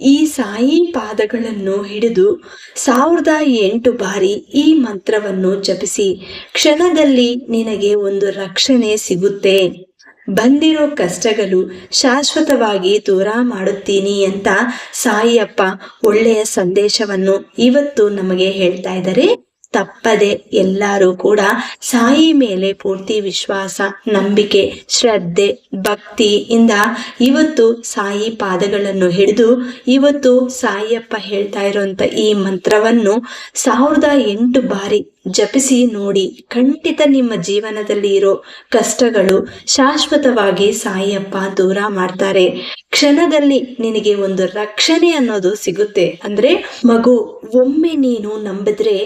ಈ ಸಾಯಿ ಪಾದಗಳನ್ನು ಹಿಡಿದು ಸಾವಿರದ ಎಂಟು ಬಾರಿ ಈ ಮಂತ್ರವನ್ನು ಜಪಿಸಿ, ಕ್ಷಣದಲ್ಲಿ ನಿನಗೆ ಒಂದು ರಕ್ಷಣೆ ಸಿಗುತ್ತೆ. ಬಂದಿರೋ ಕಷ್ಟಗಳು ಶಾಶ್ವತವಾಗಿ ದೂರ ಮಾಡುತ್ತೀನಿ ಅಂತ ಸಾಯಿಯಪ್ಪ ಒಳ್ಳೆಯ ಸಂದೇಶವನ್ನು ಇವತ್ತು ನಮಗೆ ಹೇಳ್ತಾ ಇದ್ದಾರೆ. ತಪ್ಪದೆ ಎಲ್ಲರೂ ಕೂಡ ಸಾಯಿ ಮೇಲೆ ಪೂರ್ತಿ ವಿಶ್ವಾಸ, ನಂಬಿಕೆ, ಶ್ರದ್ಧೆ ಭಕ್ತಿಯಿಂದ ಇವತ್ತು ಸಾಯಿ ಪಾದಗಳನ್ನು ಹಿಡಿದು ಇವತ್ತು ಸಾಯಿಯಪ್ಪ ಹೇಳ್ತಾ ಇರುವಂತ ಈ ಮಂತ್ರವನ್ನು ಸಾವಿರದ ಎಂಟು ಬಾರಿ ಜಪಿಸಿ ನೋಡಿ ಖಂಡಿತ ನಿಮ್ಮ ಜೀವನದಲ್ಲಿ ಇರೋ ಕಷ್ಟಗಳು ಶಾಶ್ವತವಾಗಿ ಸಾಯಿಯಪ್ಪ ದೂರ ಮಾಡ್ತಾರೆ. ಕ್ಷಣದಲ್ಲಿ ನಿನಗೆ ಒಂದು ರಕ್ಷಣೆ ಅನ್ನೋದು ಸಿಗುತ್ತೆ. ಅಂದ್ರೆ ಮಗು, ಒಮ್ಮೆ ನೀನು ನಂಬಿದ್ರೆ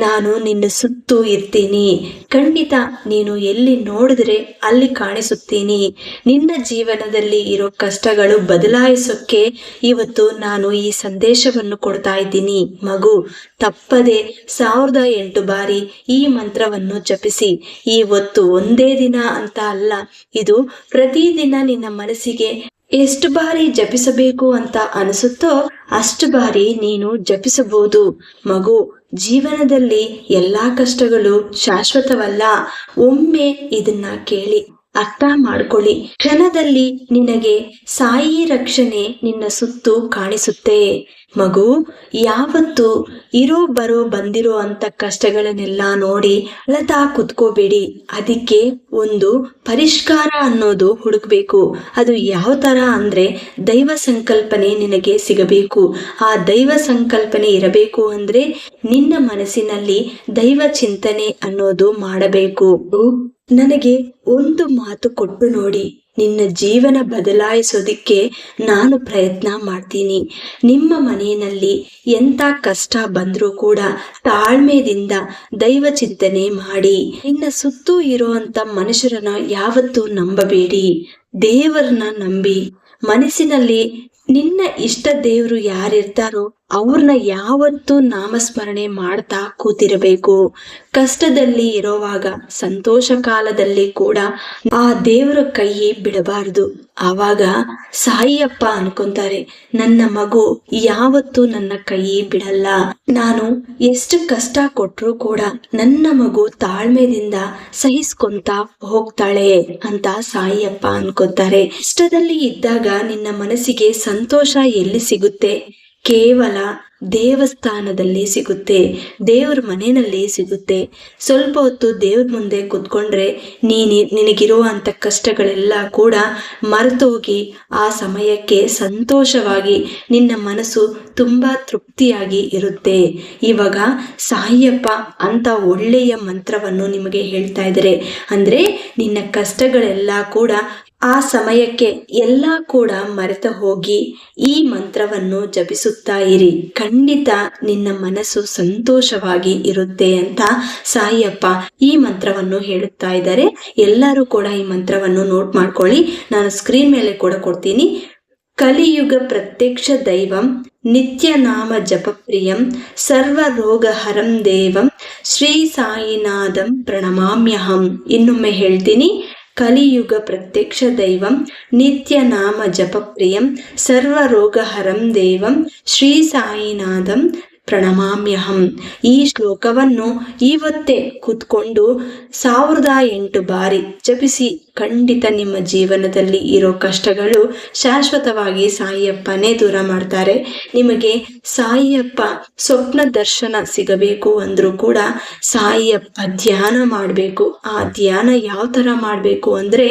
ನಾನು ನಿನ್ನ ಸುತ್ತು ಇರ್ತೀನಿ. ಖಂಡಿತ ನೀನು ಎಲ್ಲಿ ನೋಡಿದ್ರೆ ಅಲ್ಲಿ ಕಾಣಿಸುತ್ತೀನಿ. ನಿನ್ನ ಜೀವನದಲ್ಲಿ ಇರೋ ಕಷ್ಟಗಳು ಬದಲಾಯಿಸೋಕೆ ಇವತ್ತು ನಾನು ಈ ಸಂದೇಶವನ್ನು ಕೊಡ್ತಾ ಇದ್ದೀನಿ. ಮಗು, ತಪ್ಪದೆ ಸಾವಿರದ ಎಂಟು ಬಾರಿ ಈ ಮಂತ್ರವನ್ನು ಜಪಿಸಿ. ಇವತ್ತು ಒಂದೇ ದಿನ ಅಂತ ಅಲ್ಲ, ಇದು ಪ್ರತಿದಿನ ನಿನ್ನ ಮನಸ್ಸಿಗೆ ಎಷ್ಟು ಬಾರಿ ಜಪಿಸಬೇಕು ಅಂತ ಅನಿಸುತ್ತೋ ಅಷ್ಟು ಬಾರಿ ನೀನು ಜಪಿಸಬಹುದು. ಮಗು, ಜೀವನದಲ್ಲಿ ಎಲ್ಲಾ ಕಷ್ಟಗಳು ಶಾಶ್ವತವಲ್ಲ. ಒಮ್ಮೆ ಇದನ್ನ ಕೇಳಿ. ಅರ್ಥ ಮಾಡಿಕೊಳ್ಳಿ. ಕ್ಷಣದಲ್ಲಿ ನಿನಗೆ ಸಾಯಿ ರಕ್ಷಣೆ ನಿನ್ನ ಸುತ್ತು ಕಾಣಿಸುತ್ತೆ. ಮಗು, ಯಾವತ್ತು ಇರೋ ಬರೋ ಬಂದಿರೋ ಅಂತ ಕಷ್ಟಗಳನ್ನೆಲ್ಲ ನೋಡಿ ಲತಾ ಕುತ್ಕೋಬೇಡಿ. ಅದಕ್ಕೆ ಒಂದು ಪರಿಷ್ಕಾರ ಅನ್ನೋದು ಹುಡುಕ್ಬೇಕು. ಅದು ಯಾವ ತರ ಅಂದ್ರೆ ದೈವ ಸಂಕಲ್ಪನೆ ನಿನಗೆ ಸಿಗಬೇಕು. ಆ ದೈವ ಸಂಕಲ್ಪನೆ ಇರಬೇಕು ಅಂದ್ರೆ ನಿನ್ನ ಮನಸ್ಸಿನಲ್ಲಿ ದೈವ ಚಿಂತನೆ ಅನ್ನೋದು ಮಾಡಬೇಕು. ನನಗೆ ಒಂದು ಮಾತು ಕೊಟ್ಟು ನೋಡಿ. ನಿನ್ನ ಜೀವನ ಬದಲಾಯಿಸೋದಿಕ್ಕೆ ನಾನು ಪ್ರಯತ್ನ ಮಾಡ್ತೀನಿ. ನಿಮ್ಮ ಮನೆಯಲ್ಲಿ ಎಂತ ಕಷ್ಟ ಬಂದರೂ ಕೂಡ ತಾಳ್ಮೆದಿಂದ ದೈವ ಚಿಂತನೆ ಮಾಡಿ. ನಿನ್ನ ಸುತ್ತೂ ಇರುವಂಥ ಮನುಷ್ಯರನ್ನ ಯಾವತ್ತೂ ನಂಬಬೇಡಿ. ದೇವರನ್ನ ನಂಬಿ. ಮನಸ್ಸಿನಲ್ಲಿ ನಿನ್ನ ಇಷ್ಟ ದೇವರು ಯಾರಿರ್ತಾರೋ ಅವ್ರನ್ನ ಯಾವತ್ತೂ ನಾಮಸ್ಮರಣೆ ಮಾಡ್ತಾ ಕೂತಿರಬೇಕು. ಕಷ್ಟದಲ್ಲಿ ಇರೋವಾಗ, ಸಂತೋಷ ಕಾಲದಲ್ಲಿ ಕೂಡ ಆ ದೇವರ ಕೈ ಬಿಡಬಾರದು. ಆವಾಗ ಸಾಯಿಯಪ್ಪ ಅನ್ಕೊಂತಾರೆ, ನನ್ನ ಮಗು ಯಾವತ್ತೂ ನನ್ನ ಕೈ ಬಿಡಲ್ಲ. ನಾನು ಎಷ್ಟು ಕಷ್ಟ ಕೊಟ್ರು ಕೂಡ ನನ್ನ ಮಗು ತಾಳ್ಮೆದಿಂದ ಸಹಿಸ್ಕೊಂತ ಹೋಗ್ತಾಳೆ ಅಂತ ಸಾಯಿಯಪ್ಪ ಅನ್ಕೋತಾರೆ. ಇಷ್ಟದಲ್ಲಿ ಇದ್ದಾಗ ನಿನ್ನ ಮನಸ್ಸಿಗೆ ಸಂತೋಷ ಎಲ್ಲಿ ಸಿಗುತ್ತೆ? ಕೇವಲ ದೇವಸ್ಥಾನದಲ್ಲಿ ಸಿಗುತ್ತೆ, ದೇವ್ರ ಮನೆಯಲ್ಲಿ ಸಿಗುತ್ತೆ. ಸ್ವಲ್ಪ ಹೊತ್ತು ದೇವ್ರ ಮುಂದೆ ಕುತ್ಕೊಂಡ್ರೆ ನೀನು, ನಿನಗಿರುವಂಥ ಕಷ್ಟಗಳೆಲ್ಲ ಕೂಡ ಮರೆತೋಗಿ ಆ ಸಮಯಕ್ಕೆ ಸಂತೋಷವಾಗಿ ನಿನ್ನ ಮನಸ್ಸು ತುಂಬ ತೃಪ್ತಿಯಾಗಿ ಇರುತ್ತೆ. ಇವಾಗ ಸಾಯಪ್ಪ ಅಂತ ಒಳ್ಳೆಯ ಮಂತ್ರವನ್ನು ನಿಮಗೆ ಹೇಳ್ತಾ ಇದ್ದಾರೆ. ಅಂದರೆ ನಿನ್ನ ಕಷ್ಟಗಳೆಲ್ಲ ಕೂಡ ಆ ಸಮಯಕ್ಕೆ ಎಲ್ಲ ಕೂಡ ಮರೆತ ಹೋಗಿ ಈ ಮಂತ್ರವನ್ನು ಜಪಿಸುತ್ತಾ ಇರಿ. ಖಂಡಿತ ನಿನ್ನ ಮನಸ್ಸು ಸಂತೋಷವಾಗಿ ಇರುತ್ತೆ ಅಂತ ಸಾಯಿಯಪ್ಪ ಈ ಮಂತ್ರವನ್ನು ಹೇಳುತ್ತಾ ಇದ್ದಾರೆ. ಎಲ್ಲರೂ ಕೂಡ ಈ ಮಂತ್ರವನ್ನು ನೋಟ್ ಮಾಡ್ಕೊಳ್ಳಿ. ನಾನು ಸ್ಕ್ರೀನ್ ಮೇಲೆ ಕೂಡ ಕೊಡ್ತೀನಿ. ಕಲಿಯುಗ ಪ್ರತ್ಯಕ್ಷ ದೈವಂ, ನಿತ್ಯ ನಾಮ ಜಪಪ್ರಿಯಂ ಸರ್ವ ರೋಗ ಹರಂ ದೇವಂ, ಶ್ರೀ ಸಾಯಿನಾಥಂ ಪ್ರಣಮಾಮ್ಯಹಂ ಇನ್ನೊಮ್ಮೆ ಹೇಳ್ತೀನಿ. ಕಲಿಯುಗ ಪ್ರತ್ಯಕ್ಷ ದೈವಂ ನಿತ್ಯ ನಾಮ ಜಪಪ್ರಿಯಂ ಸರ್ವರೋಗಹರಂ ದೇವಂ ಶ್ರೀ ಸಾಯಿನಾಥಂ ಪ್ರಣಮಾಮ್ಯಹಂ. ಈ ಶ್ಲೋಕವನ್ನು ಇವತ್ತೇ ಕೂತ್ಕೊಂಡು ಸಾವಿರದ ಎಂಟು ಬಾರಿ ಜಪಿಸಿ ಖಂಡಿತ ನಿಮ್ಮ ಜೀವನದಲ್ಲಿ ಇರೋ ಕಷ್ಟಗಳು ಶಾಶ್ವತವಾಗಿ ಸಾಯಿಯಪ್ಪನೇ ದೂರ ಮಾಡ್ತಾರೆ. ನಿಮಗೆ ಸಾಯಿಯಪ್ಪ ಸ್ವಪ್ನ ದರ್ಶನ ಸಿಗಬೇಕು ಅಂದ್ರೂ ಕೂಡ ಸಾಯಿಯಪ್ಪ ಧ್ಯಾನ ಮಾಡಬೇಕು. ಆ ಧ್ಯಾನ ಯಾವ ಥರ ಮಾಡಬೇಕು ಅಂದರೆ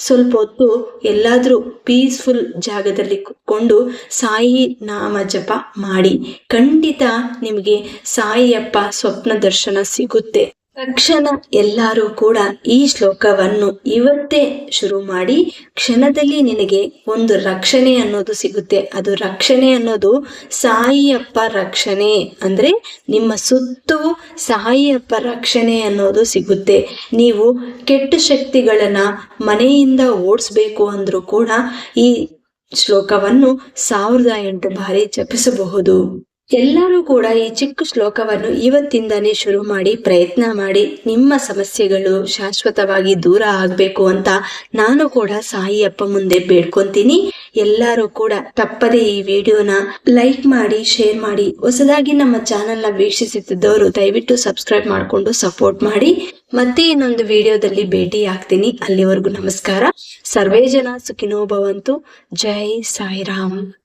ಸ್ವಲ್ಪ ಹೊತ್ತು ಎಲ್ಲಾದರೂ ಪೀಸ್ಫುಲ್ ಜಾಗದಲ್ಲಿ ಕುತ್ಕೊಂಡು ಸಾಯಿ ನಾಮ ಜಪ ಮಾಡಿ ಖಂಡಿತ ನಿಮಗೆ ಸಾಯಿಯಪ್ಪ ಸ್ವಪ್ನ ದರ್ಶನ ಸಿಗುತ್ತೆ. ತಕ್ಷಣ ಎಲ್ಲರೂ ಕೂಡ ಈ ಶ್ಲೋಕವನ್ನು ಇವತ್ತೇ ಶುರು ಮಾಡಿ ಕ್ಷಣದಲ್ಲಿ ನಿನಗೆ ಒಂದು ರಕ್ಷಣೆ ಅನ್ನೋದು ಸಿಗುತ್ತೆ. ಅದು ರಕ್ಷಣೆ ಅನ್ನೋದು ಸಾಯಿಯಪ್ಪ ರಕ್ಷಣೆ. ಅಂದ್ರೆ ನಿಮ್ಮ ಸುತ್ತು ಸಾಯಿಯಪ್ಪ ರಕ್ಷಣೆ ಅನ್ನೋದು ಸಿಗುತ್ತೆ. ನೀವು ಕೆಟ್ಟ ಶಕ್ತಿಗಳನ್ನ ಮನೆಯಿಂದ ಓಡಿಸ್ಬೇಕು ಅಂದ್ರೂ ಕೂಡ ಈ ಶ್ಲೋಕವನ್ನು ಸಾವಿರದ ಎಂಟು ಬಾರಿ ಜಪಿಸಬಹುದು. ಎಲ್ಲರೂ ಕೂಡ ಈ ಚಿಕ್ಕ ಶ್ಲೋಕವನ್ನು ಇವತ್ತಿಂದನೇ ಶುರು ಮಾಡಿ ಪ್ರಯತ್ನ ಮಾಡಿ ನಿಮ್ಮ ಸಮಸ್ಯೆಗಳು ಶಾಶ್ವತವಾಗಿ ದೂರ ಆಗಬೇಕು ಅಂತ ನಾನು ಕೂಡ ಸಾಯಿ ಅಪ್ಪ ಮುಂದೆ ಬೇಡ್ಕೊಂತೀನಿ. ಎಲ್ಲರೂ ಕೂಡ ತಪ್ಪದೆ ಈ ವಿಡಿಯೋನ ಲೈಕ್ ಮಾಡಿ, ಶೇರ್ ಮಾಡಿ, ಹೊಸದಾಗಿ ನಮ್ಮ ಚಾನೆಲ್ನ ವೀಕ್ಷಿಸುತ್ತಿದ್ದವರು ದಯವಿಟ್ಟು ಸಬ್ಸ್ಕ್ರೈಬ್ ಮಾಡಿಕೊಂಡು ಸಪೋರ್ಟ್ ಮಾಡಿ. ಮತ್ತೆ ಇನ್ನೊಂದು ವಿಡಿಯೋದಲ್ಲಿ ಭೇಟಿ ಆಗ್ತೀನಿ ಅಲ್ಲಿವರೆಗೂ ನಮಸ್ಕಾರ. ಸರ್ವೇ ಜನ ಸುಖಿನೋ ಭವಂತು. ಜೈ ಸಾಯಿರಾಮ್.